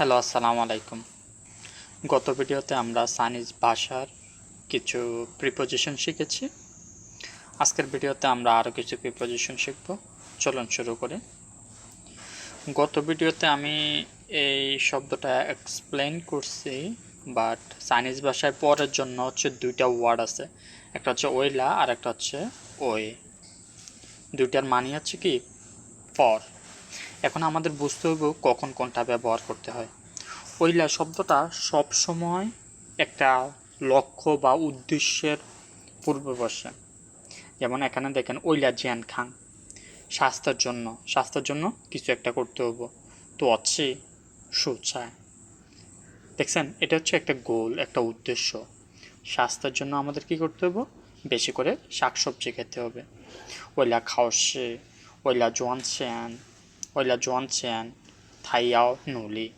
Hello, আসসালামু আলাইকুম। গত ভিডিওতে আমরা চাইনিজ ভাষার কিছু প্রিপোজিশন শিখেছি। আজকের ভিডিওতে আমরা আরও কিছু প্রিপোজিশন শিখব। চলুন শুরু করি। গত ভিডিওতে আমি এই শব্দটা এক্সপ্লেন করছি বাট চাইনিজ ভাষায় পরের জন্য হচ্ছে দুইটা ওয়ার্ড আছে। একটা হচ্ছে ওইলা আর একটা হচ্ছে ওই। দুইটার মানি হচ্ছে কি? ফর এখন আমাদের বুঝতে হইব কখন কোনটা ব্যবহার করতে হয়। ওইলা শব্দটা সব সময় একটা লক্ষ্য বা উদ্দেশ্যের পূর্বে বসে। যেমন এখানে দেখেন, ওইলা জিয়ান খাং স্বাস্থ্যের জন্য স্বাস্থ্যের জন্য কিছু একটা করতে হব তো আছে সুচায় দেখছেন, এটা হচ্ছে একটা গোল, একটা উদ্দেশ্য। স্বাস্থ্যের জন্য আমাদের কি করতে হবে বেশি করে শাকসবজি খেতে হবে। ওইলা খাওয়াশে ওইলা জোয়ান চ্যান ওইলা জোয়ান চ্যান থাইয়াও নুলি।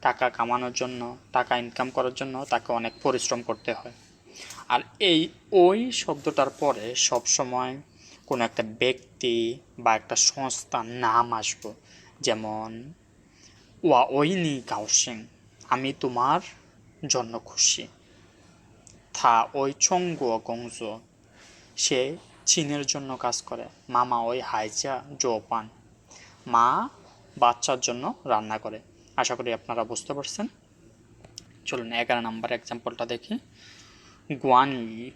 টাকা কামানোর জন্য, টাকা ইনকাম করার জন্য তাকে অনেক পরিশ্রম করতে হয়। আর এই ওই শব্দটার পরে সব সময় কোনো একটা ব্যক্তি বা একটা সংস্থার নাম আসব, যেমন, ওয়া ওইনি গাওসিং, আমি তোমার জন্য খুশি। থা ওই চঙ্গ গংজ, সে চীনের জন্য কাজ করে। মামা ওই হাইজা জোপান। মা বাচ্চার জন্য রান্না করে। আশা করি আপনারা বুঝতে পারছেন। চলুন এগারো নাম্বার এক্সাম্পলটা দেখি। গুয়ানই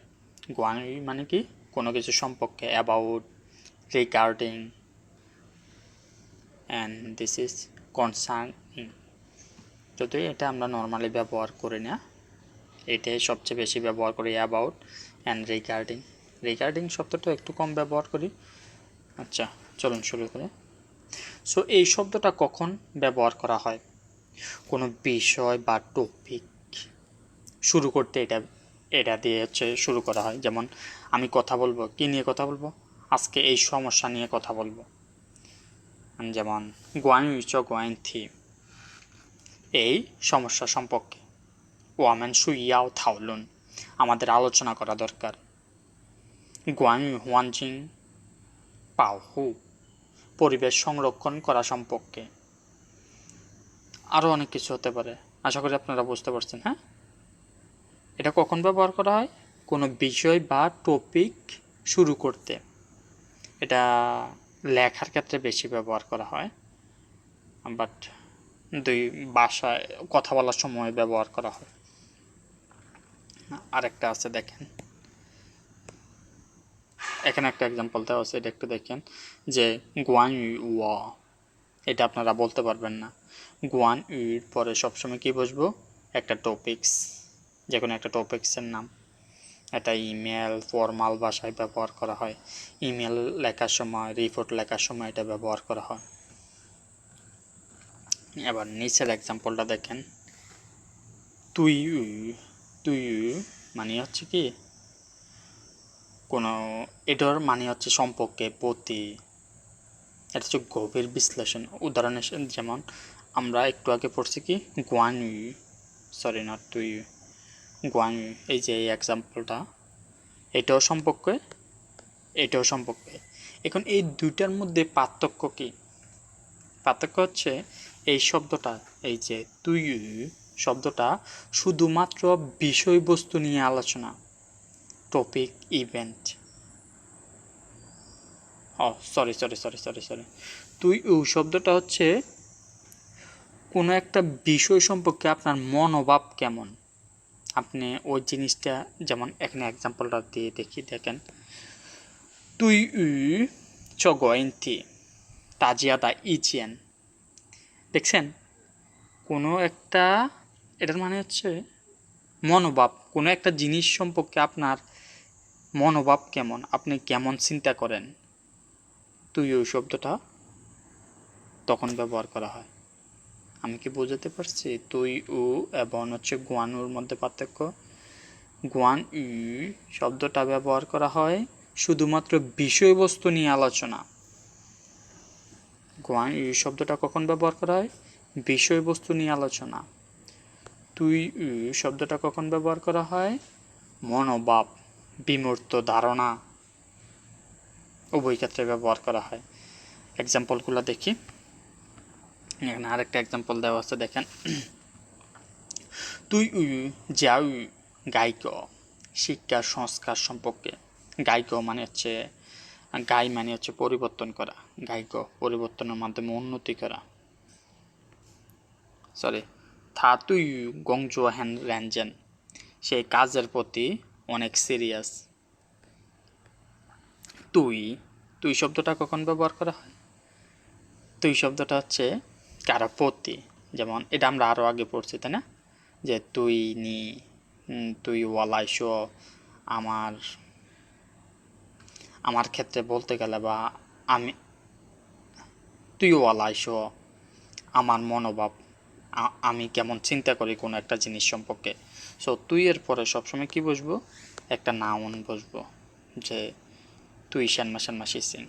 গুয়ানই মানে কি? কোনো কিছু সম্পর্কে about regarding and this is concern যদি এটা আমরা নর্মালি ব্যবহার করি না, এটাই সবচেয়ে বেশি ব্যবহার করি অ্যাবাউট অ্যান্ড রিগার্ডিং রিগার্ডিং শব্দটা একটু কম ব্যবহার করি। আচ্ছা চলুন শুরু করি। সো এই শব্দটা কখন ব্যবহার করা হয়? কোনো বিষয় বা টপিক শুরু করতে এটা এটা দিয়ে হচ্ছে শুরু করা হয়। যেমন, আমি কথা বলব, কী নিয়ে কথা বলব? আজকে এই সমস্যা নিয়ে কথা বলব। যেমন গোয়ান ইউচ গোয়াইন থি এই সমস্যা সম্পর্কে। ওয়ামেন সুইয়াও থাউলুন। আমাদের আলোচনা করা দরকার। গোয়ান হুয়ানজিং পাওহু। পরিবেশ সংরক্ষণ করা সম্পর্কে। আরও অনেক কিছু হতে পারে। আশা করি আপনারা বুঝতে পারছেন হ্যাঁ? এটা কখন ব্যবহার করা হয়? কোনো বিষয় বা টপিক শুরু করতে। এটা লেখার ক্ষেত্রে বেশি ব্যবহার করা হয় বাট দুই ভাষায় কথা বলার সময় ব্যবহার করা হয়। আরেকটা আছে, দেখেন। এখানে একটা এক্সাম্পল দেওয়া আছে, এটা একটু দেখেন। যে গুয়ান ইউ ওয়া এটা আপনারা বলতে পারবেন না। গুয়ান ইউর পরে সবসময় কি বসবো? একটা টপিক্স যে কোনো একটা টপিক্সের নাম। এটা ইমেল ফর্মাল ভাষায় ব্যবহার করা হয়। ইমেল লেখার সময় রিপোর্ট লেখার সময় এটা ব্যবহার করা হয়। এবার নিচের এক্সাম্পলটা দেখেন। তুই তুই মানে হচ্ছে কি? কোনো এটার মানে হচ্ছে সম্পর্কে প্রতি, এটা হচ্ছে গভীর বিশ্লেষণ। উদাহরণ যেমন, আমরা একটু আগে পড়ছি কি গুয়ানই সরি নট তুই গুয়ানই এই যে এই এক্সাম্পলটা এটাও সম্পর্কে এটাও সম্পর্কে। এখন এই দুইটার মধ্যে পার্থক্য কি? পার্থক্য হচ্ছে এই শব্দটা, এই যে তুই শব্দটা শুধুমাত্র বিষয়বস্তু নিয়ে আলোচনা। টপিক ইভেন্ট ও sorry sorry sorry sorry sorry তুই শব্দটা হচ্ছে কোনো একটা বিষয় সম্পর্কে আপনার মনোভাব কেমন? আপনি ওই জিনিসটা যেমন এখানে এক্সাম্পলটা দিয়ে দেখি, দেখেন। তুই উ চগয়ন্তি, তাজিয়াদা ইচিয়েন দেখছেন? কোনো একটা, এটার মানে হচ্ছে মনোভাব, কোনো একটা জিনিস সম্পর্কে আপনার মনোভাব কেমন? আপনি কেমন চিন্তা করেন? তুই ওই শব্দটা তখন ব্যবহার করা হয়। আমি কি বোঝাতে পারছি? তুই ও এবং হচ্ছে গোয়ানুর মধ্যে পার্থক্য? গোয়ান, ই শব্দটা ব্যবহার করা হয় শুধুমাত্র বিষয়বস্তু নিয়ে আলোচনা। গোয়ান, ই শব্দটা কখন ব্যবহার করা হয়? বিষয়বস্তু নিয়ে আলোচনা। তুই শব্দটা কখন ব্যবহার করা হয়? মনোভাব, বিমূর্ত ধারণা। উভয় ক্ষেত্রে ব্যবহার করা হয়। এক্সাম্পলগুলো দেখি। এখানে আরেকটা এক্সাম্পল দেওয়া আছে, দেখেন। তুই যাউ গায়ক, শিক্ষা, সংস্কার সম্পর্কে। গায়ক মানে হচ্ছে গাই মানে হচ্ছে পরিবর্তন করা। গায়ক পরিবর্তনের মাধ্যমে উন্নতি করা। সরি থা তুই গংজো হ্যান র্যাঞ্জেন সেই কাজের প্রতি অনেক সিরিয়াস তুই তুই শব্দটা কখন ব্যবহার করা হয়？তুই শব্দটা হচ্ছে কারও প্রতি যেমন এটা আমরা আরও আগে পড়ছি, তাই না? যে তুই নি তুই ওয়ালাইশ আমার আমার ক্ষেত্রে বলতে গেলে বা আমি, তুই ওয়ালাইশ আমার মনোভাব আমি কেমন চিন্তা করি কোনো একটা জিনিস সম্পর্কে। সো তুই এর পরে সবসময় কি বসবো? একটা নাউন বসবো, যে তুই শ্যানমা শ্যানমা সিং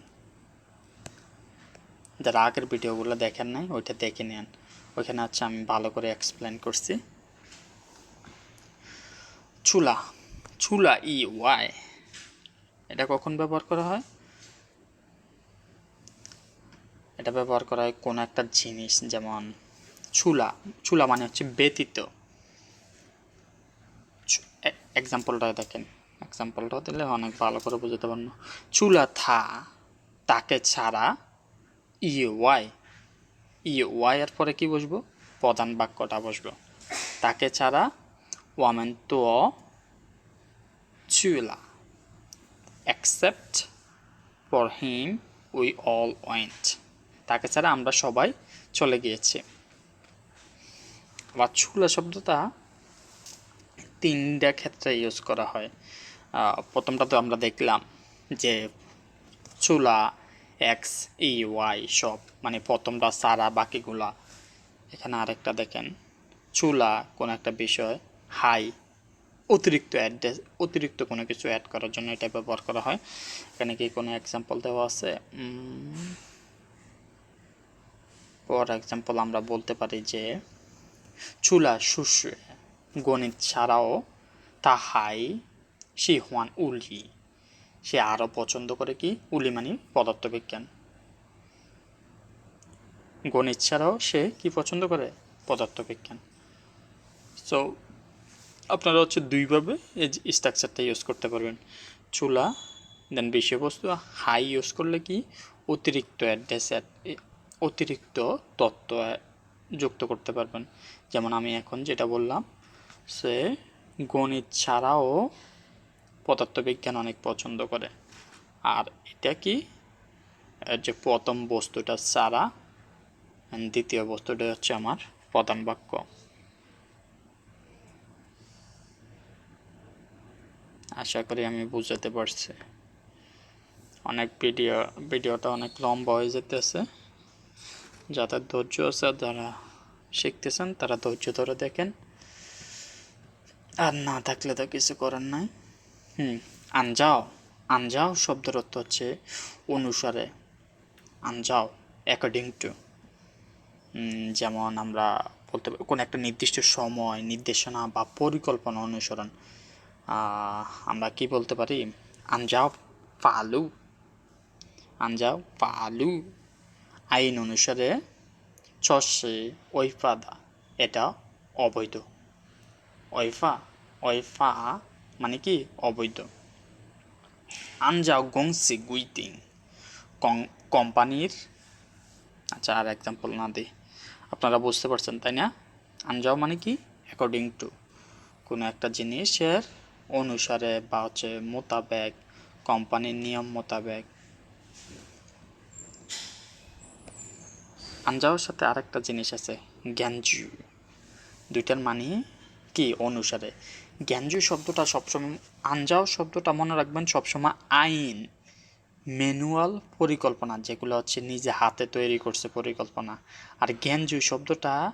যারা আগের ভিডিওগুলো দেখেন নাই, ওইটা দেখে নেন। ওইখানে হচ্ছে আমি ভালো করে এক্সপ্লেন করছি। চুলা চুলা ই ওয়াই, এটা কখন ব্যবহার করা হয়? এটা ব্যবহার করা হয় কোনো একটা জিনিস, যেমন চুলা চুলা মানে হচ্ছে ব্যতীত। এক্সাম্পলটা দেখেন। এক্সাম্পলটা দিলে অনেক ভালো করে বুঝতে পারব। চুলা থা, তাকে ছাড়া ই ওয়াই। ই ওয়াই এর পরে কি বসবো? প্রধান বাক্যটা বসবো। তাকে ছাড়া ওয়ামেন তো চুলা। except for him we all went তাকে ছাড়া আমরা সবাই চলে গিয়েছি। আবার চুলা শব্দটা তিনটা ক্ষেত্রে ইউজ করা হয়। প্রথমটা তো আমরা দেখলাম যে চুলা এক্স ই ওয়াই সব মানে প্রথমটা সারা, বাকিগুলা। এখানে আরেকটা দেখেন, চুলা কোনো একটা বিষয় হাই অতিরিক্ত অ্যাড্রেস অতিরিক্ত কোনো কিছু অ্যাড করার জন্য এটা ব্যবহার করা হয়। এখানে কি কোনো এক্সাম্পল দেওয়া আছে? ফর এক্সাম্পল আমরা বলতে পারি যে চুলা শুষ্য গণিত ছাড়াও তাহাই শিহওয়ান উলি। সে আরও পছন্দ করে কি উলি মানে পদার্থবিজ্ঞান। গণিত ছাড়াও সে কি পছন্দ করে? পদার্থবিজ্ঞান। সো আপনারা হচ্ছে দুইভাবে এই স্ট্রাকচারটা ইউজ করতে পারবেন। চুলা দেন বিষয়বস্তু, হাই ইউজ করলে কি অতিরিক্ত অ্যাড্রেস অতিরিক্ত তত্ত্ব যুক্ত করতে পারবেন। যেমন আমি এখন যেটা বললাম, সে গণিত ছাড়াও পদার্থবিজ্ঞান অনেক পছন্দ করে। আর এটা কি? যে প্রথম বস্তুটা ছাড়া দ্বিতীয় বস্তুটা হচ্ছে আমার প্রধান বাক্য। আশা করি আমি বুঝাতে পারছি। অনেক ভিডিও, ভিডিওটা অনেক লম্বা হয়ে যেতেছে যাদের ধৈর্য আছে, যারা শিখতেছেন, তারা ধৈর্য ধরে দেখেন। আর না থাকলে তো কিছু করার নাই। হুম, আনজাও আনজাও শব্দের অর্থ হচ্ছে অনুসারে। আনজাও অ্যাকর্ডিং টু যেমন আমরা বলতে পারি, কোনো একটা নির্দিষ্ট সময়, নির্দেশনা বা পরিকল্পনা অনুসরণ। আমরা কি বলতে পারি? আনজাও, পালু। আনজাও, পালু। আইন অনুসারে চষে ওইফাদা এটা অবৈধ। ওইফা ওইফা মানে কি? অবৈধ। আনজাও গংসি গুইতিং। কোম্পানির আচ্ছা আর এক্সাম্পল না দিই। আপনারা বুঝতে পারছেন, তাই না? আনজাও মানে কি? অ্যাকর্ডিং টু কোনো একটা জিনিসের অনুসারে বা হচ্ছে মোতাবেক, কোম্পানির নিয়ম মোতাবেক আনজাওর সাথে আরেকটা জিনিস আছে জ্ঞানজু দুইটার মানে কি? অনুসারে। জ্ঞানজু শব্দটা সবসময় আনজাও শব্দটা মনে রাখবেন সবসময় আইন, ম্যানুয়াল পরিকল্পনা, যেগুলো হচ্ছে নিজে হাতে তৈরি করছে পরিকল্পনা। আর জ্ঞানজু শব্দটা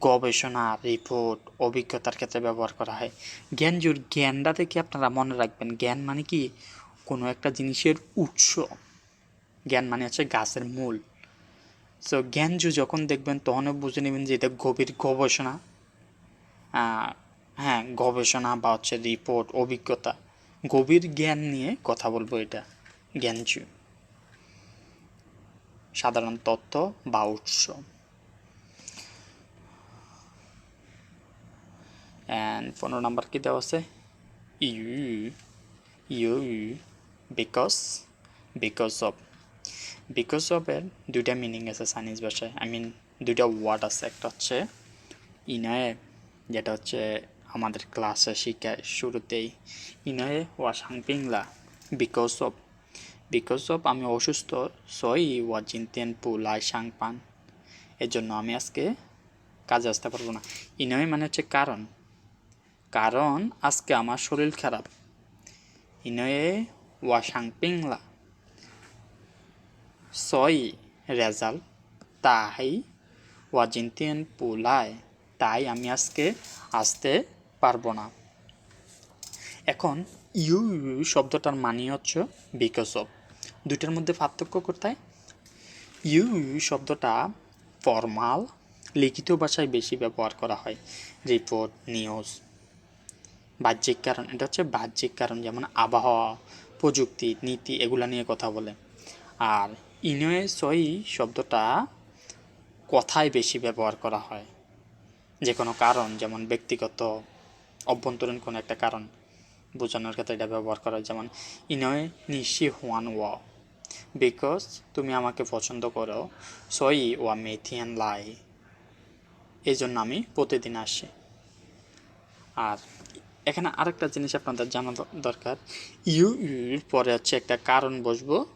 গবেষণা রিপোর্ট অভিজ্ঞতার ক্ষেত্রে ব্যবহার করা হয়। জ্ঞানজুর জ্ঞানটা থেকে আপনারা মনে রাখবেন, জ্ঞান মানে কি? কোনো একটা জিনিসের উৎস। জ্ঞান মানে হচ্ছে গাছের মূল। সো জ্ঞানজু যখন দেখবেন, তখনও বুঝে নেবেন যে এটা গভীর গবেষণা। হ্যাঁ গবেষণা বা হচ্ছে রিপোর্ট অভিজ্ঞতা। গভীর জ্ঞান নিয়ে কথা বলব এটা জ্ঞানজু সাধারণ তথ্য বা উৎস। অ্যান্ড পনেরো নাম্বার কী দেওয়া আছে? You you because because of because of এর দুইটা মিনিং আছে চাইনিজ ভাষায়। আই মিন দুইটা ওয়ার্ড আছে। একটা হচ্ছে ইনয়ে, যেটা হচ্ছে আমাদের ক্লাসে শিখায় শুরুতেই। ইনয়ে ওয়া সাংপিংলা। বিকজ অফ বিকজ অফ আমি অসুস্থ, সই ওয়া জিনতেন পুলাই সাংপান। এর জন্য আমি আজকে কাজে আসতে পারব না। ইনয়ে মানে হচ্ছে কারণ। কারণ আজকে আমার শরীর খারাপ। ইনয়ে ওয়া সাংপিংলা। সই রেজাল্ট তাই ওয়া জিনতেন পুলায়, তাই আমি আজকে আসতে পারব না। এখন ইউ শব্দটার মানে হচ্ছে বিকজ অফ দুইটার মধ্যে পার্থক্য কোথায়? ইউ শব্দটা ফর্মাল, লিখিত ভাষায় বেশি ব্যবহার করা হয়। Report, news. বাহ্যিক কারণ, এটা হচ্ছে বাহ্যিক কারণ, যেমন আবহাওয়া, প্রযুক্তি, নীতি, এগুলা নিয়ে কথা বলে। আর ইনয়ে সই শব্দটা কথায় বেশি ব্যবহার করা হয়। যে কোনো কারণ, যেমন ব্যক্তিগত অভ্যন্তরীণ কোনো একটা কারণ বোঝানোর ক্ষেত্রে এটা ব্যবহার করা হয়। যেমন ইনয় নিশি হুয়ান ওয়া। বিকজ তুমি আমাকে পছন্দ করো। সই ওয়া মেথিয়ান লাই। এই জন্য আমি প্রতিদিন আসি। আর এখানে আরেকটা জিনিস আপনাদের জানা দরকার। ইউ ইউর পরে হচ্ছে একটা কারণ বসবো।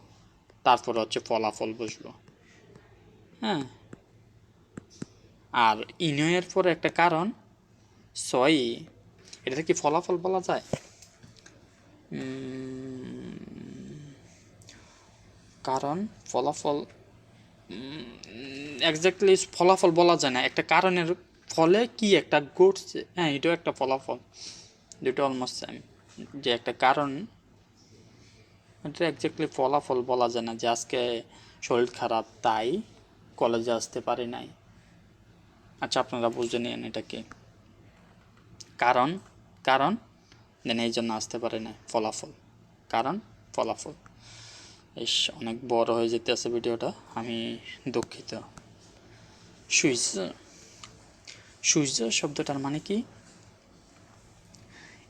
তারপরে হচ্ছে ফলাফল বসবো হ্যাঁ? আর ইনয়ের পরে একটা কারণ সই এটা কি ফলাফল বলা যায়? কারণ ফলাফল এক্স্যাক্টলি ফলাফল বলা যায় না। একটা কারণের ফলে কি একটা ঘটছে? হ্যাঁ এটাও একটা ফলাফল। দুটো অলমোস্ট সেম যে একটা কারণ এটা এক্স্যাক্টলি ফলাফল বলা যায় না যে আজকে শরীর খারাপ, তাই কলেজে আসতে পারি নাই। আচ্ছা আপনারা বুঝে নিন এটাকে কারণ কারণ, দেন এই জন্য আসতে পারে না ফলাফল। কারণ, ফলাফল। ইস, অনেক বড় হয়ে যেতে আছে ভিডিওটা, আমি দুঃখিত। সুইচ সুইচ শব্দটার মানে কি?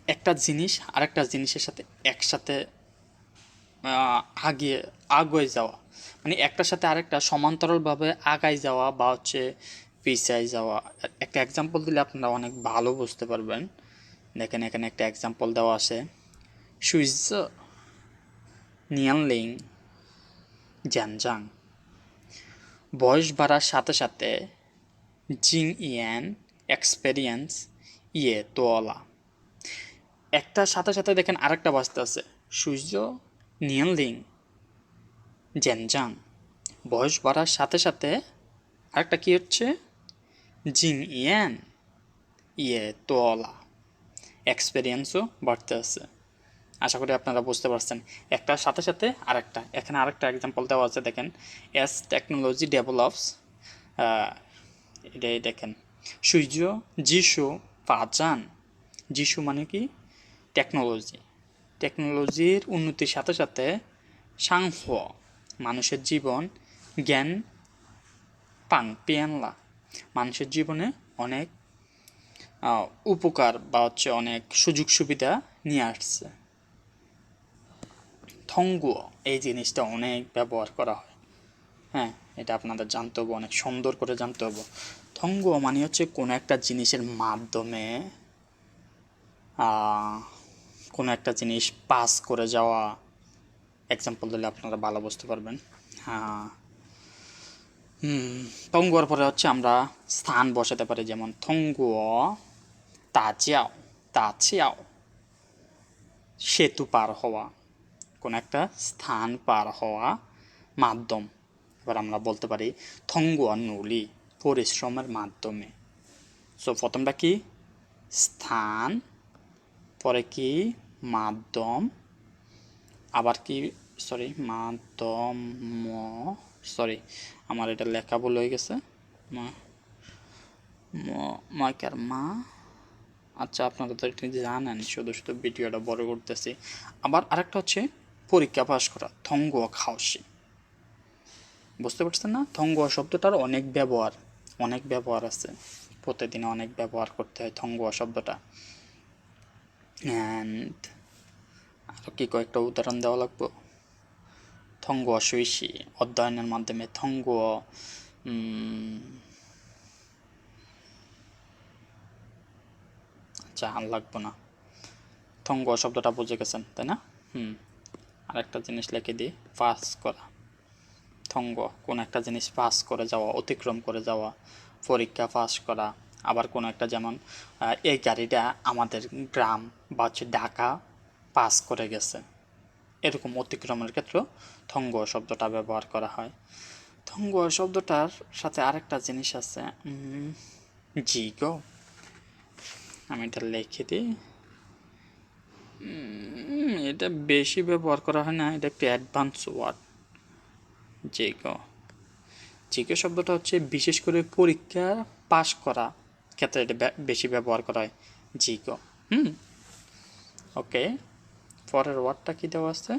একটা জিনিস আরেকটা জিনিসের সাথে একসাথে আগিয়ে আগুয়ে যাওয়া। মানে একটার সাথে আরেকটা সমান্তরালভাবে আগায় যাওয়া বা হচ্ছে পিছায় যাওয়া। একটা এক্সাম্পল দিলে আপনারা অনেক ভালো বুঝতে পারবেন। দেখেন এখানে একটা এক্সাম্পল দেওয়া আছে। সুইজ নিয়ানলিং জ্যানজাং বয়স বাড়ার সাথে সাথে জিং ইয়ান এক্সপেরিয়েন্স ইয়ে তোলা একটার সাথে সাথে দেখেন আরেকটা বাজতে আছে। সূর্য নিয়নলিং জেনজাং। বয়স বাড়ার সাথে সাথে আরেকটা কি হচ্ছে? জিং ইয়ান ইয়ে তোলা। এক্সপেরিয়েন্সও বাড়তে আছে। আশা করি আপনারা বুঝতে পারছেন। একটার সাথে সাথে আরেকটা। এখানে আরেকটা এক্সাম্পল দেওয়া আছে, দেখেন। এস টেকনোলজি ডেভেলপস এটাই দেখেন। সূর্য যিশু পাজান যিশু মানে কি? টেকনোলজি টেকনোলজির উন্নতির সাথে সাথে সাংহ মানুষের জীবন, জ্ঞান পাং পিয়ানলা, মানুষের জীবনে অনেক উপকার বা হচ্ছে অনেক সুযোগ সুবিধা নিয়ে আসছে। থঙ্গুয় এই জিনিসটা অনেক ব্যবহার করা হয়। হ্যাঁ এটা আপনাদের জানতে হবে, অনেক সুন্দর করে জানতে হবে। থঙ্গুয় মানে হচ্ছে কোনো একটা জিনিসের মাধ্যমে কোনো একটা জিনিস পাস করে যাওয়া এক্সাম্পল দিলে আপনারা ভালো বুঝতে পারবেন। হ্যাঁ। হুম, থঙ্গুয়ার পরে হচ্ছে আমরা স্থান বসাতে পারি, যেমন থঙ্গুয় তাজিয়াও তাচিয়াও। সেতু পার হওয়া, কোনো একটা স্থান পার হওয়া মাধ্যম। এবার আমরা বলতে পারি থঙ্গুয়া নুলি, পরিশ্রমের মাধ্যমে। সো প্রথমটা কি? স্থান, পরে কি? মাধ্যম, আবার কি সরি মাধ্যম ম সরি আমার এটা লেখা ভুল হয়ে গেছে। মা- ম- আচ্ছা আপনারা তো এটা জানেন, শুধু শুধু ভিডিওটা বড় করতেছি। আবার আরেকটা হচ্ছে পরীক্ষা পাস করা থঙ্গ খাওসি বুঝতে পারছেন না? থঙ্গুয়া শব্দটার অনেক ব্যবহার অনেক ব্যবহার আছে। প্রতিদিন অনেক ব্যবহার করতে হয় থঙ্গুয়া শব্দটা। অ্যান্ড আরও কি কয়েকটা উদাহরণ দেওয়া লাগবো? থঙ্গুয়া সুইসি অধ্যয়নের মাধ্যমে থঙ্গুয়া আচ্ছা আর লাগবো না। থঙ্গুয়া শব্দটা বুঝে গেছেন, তাই না? হুম, আরেকটা জিনিস লিখে দিই, পাস করা। থঙ্গ, কোন একটা জিনিস পাস করে যাওয়া, অতিক্রম করে যাওয়া, পরীক্ষা পাস করা। আবার কোনো একটা যেমন এই গাড়িটা আমাদের গ্রাম বা হচ্ছে ঢাকা পাস করে গেছে। এরকম অতিক্রমের ক্ষেত্রে থঙ্গ শব্দটা ব্যবহার করা হয়। থঙ্গ শব্দটার সাথে আরেকটা জিনিস আছে জি গো। আমি এটা লিখে দিই। এটা বেশি ব্যবহার করা হয় না, এটা একটু অ্যাডভান্স ওয়ার্ড। জিগো জিগো শব্দটা হচ্ছে বিশেষ করে পরীক্ষা পাশ করা। ক্ষেত্রে এটা বেশি ব্যবহার করা হয়। জিগো। হুম? ওকে। পরের ওয়ার্ডটা কি দেওয়া আছে?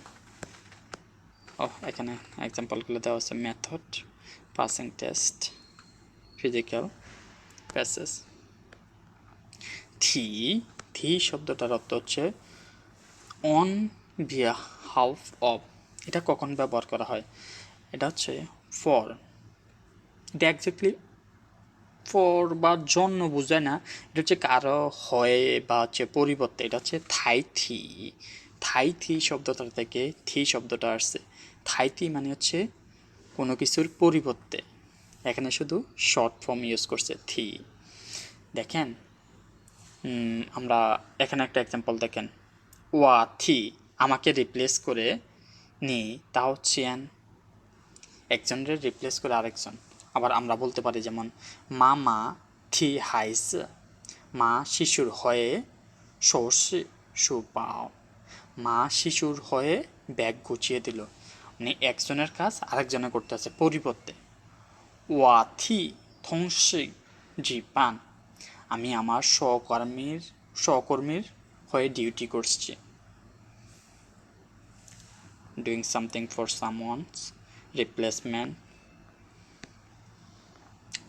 ও এখানে এক্সাম্পলগুলো দেওয়া আছে। Method passing test physical passes থি থি শব্দটার অর্থ হচ্ছে অন বিয়া হাফ অফ এটা কখন ব্যবহার করা হয়? এটা হচ্ছে ফর এটা একজাক্টলি ফর বা জন্য বোঝায় না, এটা হচ্ছে কারও হয় বা হচ্ছে পরিবর্তে, এটা হচ্ছে থাই থি। থাই থি শব্দটা থেকে থি শব্দটা আসছে। থাই থি মানে হচ্ছে কোনো কিছুর পরিবর্তে। এখানে শুধু শর্ট ফর্ম ইউজ করছে থি। দেখেন আমরা এখানে একটা এক্সাম্পল দেখেন। ওয়া থি, আমাকে রিপ্লেস করে নি তা হচ্ছে একজনের রিপ্লেস করে আরেকজন। আবার আমরা বলতে পারি যেমন মা মা থি হাইস, মা শিশুর হয়ে সর্ষে সুপাও, মা শিশুর হয়ে ব্যাগ গুছিয়ে দিল। মানে একজনের কাজ আরেকজনে করতে আছে পরিবর্তে। ওয়া থি থংসি জি পান, আমি আমার সহকর্মীর সহকর্মীর হয়ে ডিউটি করছি। Doing something for someone's replacement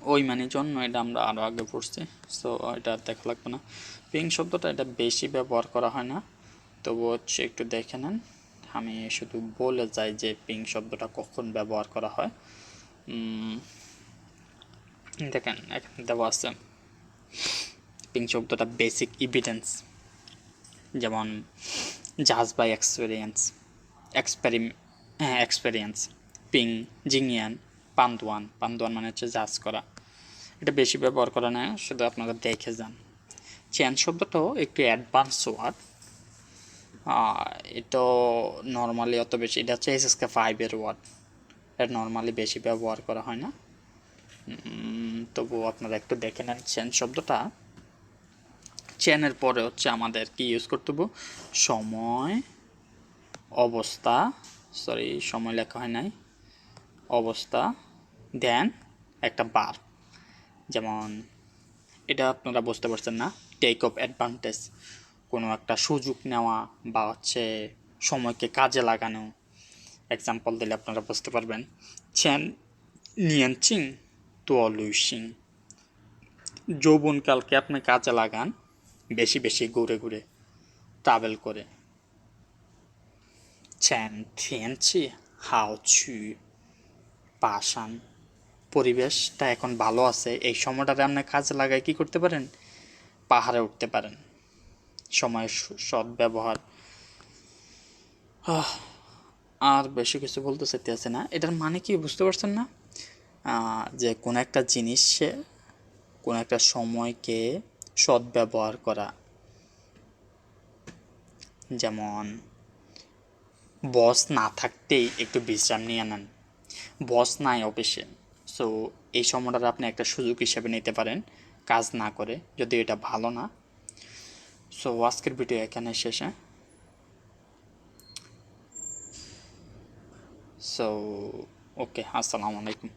ওই মানে জন্য এটা আমরা আরও আগে পড়ছি। সো এটা দেখা লাগবে না। পিং শব্দটা এটা বেশি ব্যবহার করা হয় না। তবু হচ্ছে একটু দেখে নেন। আমি শুধু বলে যাই যে পিং শব্দটা কখন ব্যবহার করা হয়। দেখেন, এখানে দেওয়া আছে। পিং শব্দটা বেসিক ইভিডেন্স যেমন জাজ বাই এক্সপিরিয়েন্স এক্সপেরিম হ্যাঁ এক্সপেরিয়েন্স পিং জিংয়ান পান্দোয়ান পান্দোয়ান মানে হচ্ছে জাজ করা। এটা বেশি ব্যবহার করা না শুধু আপনারা দেখে যান। চেন শব্দটাও একটু অ্যাডভান্স ওয়ার্ড এটা নর্মালি অত বেশি, এটা হচ্ছে এসএসকে ফাইভের ওয়ার্ড এটা নর্মালি বেশি ব্যবহার করা হয় না। তবুও আপনারা একটু দেখে নেন চেন শব্দটা। চেনের পরে হচ্ছে আমাদের কি ইউজ করতে সময়, অবস্থা। সরি সময় লেখা হয় নাই। অবস্থা দেন একটা বার যেমন, এটা আপনারা বুঝতে পারছেন না টেক অফ অ্যাডভান্টেজ কোনো একটা সুযোগ নেওয়া বা হচ্ছে সময়কে কাজে লাগানো। এক্সাম্পল দিলে আপনারা বুঝতে পারবেন। ছেন তো তোয়ালুইসিং যৌবনকালকে আপনি কাজে লাগান, বেশি বেশি ঘুরে ঘুরে ট্রাভেল করে। চ্যান থিয়েনচি হাও ছুই পাশান পরিবেশটা এখন ভালো আছে। এই সময়টাতে আপনি কাজে লাগায় কি করতে পারেন? পাহাড়ে উঠতে পারেন। সময়ের সৎ ব্যবহার। আর বেশি কিছু বলতে চাইতেছে না। এটার মানে কি বুঝতে পারছেন না? যে কোনো একটা জিনিসে, কোনো একটা সময়কে সৎ ব্যবহার করা। যেমন বস না থাকতেই একটু বিশ্রাম নিয়ে নেন। বস নাই অফিসে। সো এই সময়টা আপনি একটা সুযোগ হিসেবে নিতে পারেন, কাজ না করে, যদি এটা ভালো না। সো আজকের ভিডিও এখানে শেষে সো ওকে আসসালামু আলাইকুম।